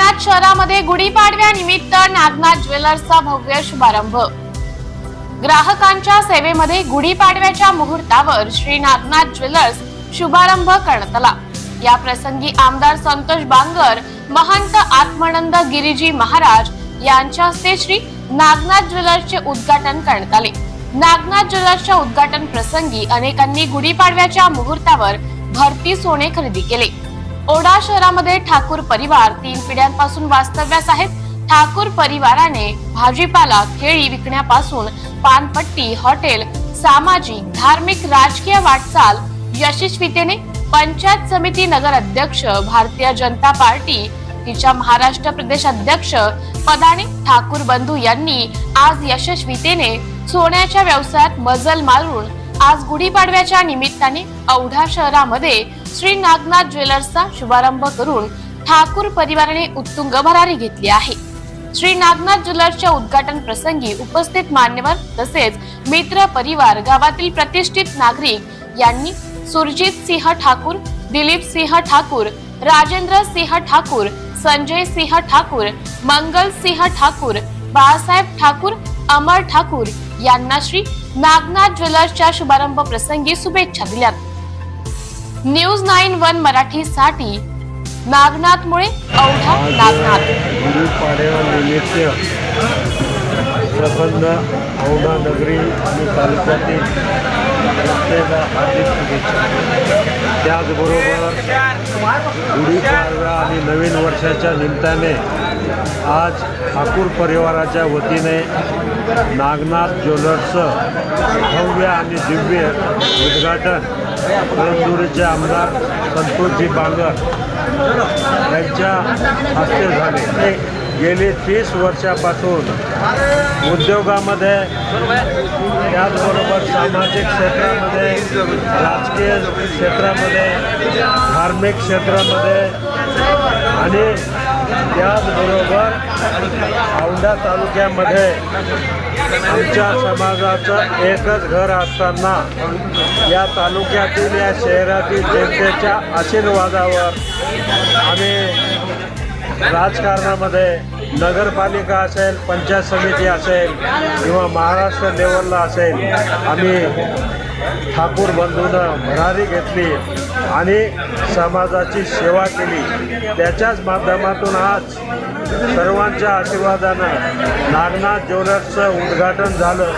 नागनाथ शहरामध्ये गुढीपाडव्यानिमित्त नागनाथ ज्वेलर्सचा भव्य शुभारंभ. ग्राहकांच्या सेवेमध्ये गुढीपाडव्याच्या मुहूर्तावर श्री नागनाथ ज्वेलर्स शुभारंभ करण्यात आला या प्रसंगी आमदार संतोष बांगर महंत आत्मानंद गिरीजी महाराज यांच्या हस्ते श्री नागनाथ ज्वेलर्सचे उद्घाटन करण्यात आले. नागनाथ ज्वेलर्सच्या उद्घाटन प्रसंगी अनेकांनी गुढीपाडव्याच्या मुहूर्तावर भरती सोने खरेदी केले. ओढा शहरामध्ये ठाकूर परिवार तीन पिढ्यांपासून वास्तव्यास आहेत. ठाकूर परिवाराने भाजीपाला केळी विकण्यापासून पानपट्टी हॉटेल सामाजिक धार्मिक राजकीय वाटचाल यशस्वीतेने पंचायत समिती नगर अध्यक्ष भारतीय जनता पार्टी तिच्या महाराष्ट्र प्रदेश अध्यक्ष पदाने ठाकूर बंधू यांनी आज यशस्वीतेने सोन्याच्या व्यवसायात मजल मारून आज गुढीपाडव्याच्या निमित्ताने औढा शहरामध्ये श्री नागनाथ ज्वेलर्सचा शुभारंभ करून ठाकूर परिवाराने उत्तुंग भरारी घेतली आहे. श्री नागनाथ ज्वेलर्सच्या उद्घाटन प्रसंगी उपस्थित मान्यवर तसेच मित्र परिवार गावातील प्रतिष्ठित नागरिक यांनी सुरजित सिंह ठाकूर दिलीप सिंह ठाकूर राजेंद्र सिंह ठाकूर संजय सिंह ठाकूर मंगल सिंह ठाकूर बाळासाहेब ठाकूर अमर ठाकूर यांना श्री नागनाथ ज्वेलर्सच्या शुभारंभ प्रसंगी शुभेच्छा दिल्यात. न्यूज नाईन वन मराठी साठी नागनाथ मुळे औढा नागनाथ. प्रबंध औंढा नगरी आणि तालुक्यातील जनतेला हार्दिक शुभेच्छा त्याचबरोबर गुढीपाडव्या आणि नवीन वर्षाच्या निमित्ताने आज ठाकूर परिवाराच्या वतीने नागनाथ ज्वेलर्सचं भव्य आणि दिव्य उद्घाटन कळमनुरीचे आमदार संतोषजी बांगर यांच्या हस्ते झाले. ते गेली तीस वर्षापासून उद्योगामध्ये त्याचबरोबर सामाजिक क्षेत्रामध्ये राजकीय क्षेत्रामध्ये धार्मिक क्षेत्रामध्ये आणि त्याचबरोबर औंढा तालुक्यामध्ये आमच्या समाजाचं एकच घर असताना या तालुक्यातील या शहरातील जनतेच्या आशीर्वादावर आम्ही राजकारणामध्ये नगरपालिका असेल पंचायत समिती असेल किंवा महाराष्ट्र लेवलला असेल आम्ही ठाकूर बंधूनं भरारी घेतली आणि समाजाची सेवा केली. त्याच्याच माध्यमातून आज सर्वांच्या आशीर्वादानं नागनाथ ज्वेलर्सचं उद्घाटन झालं.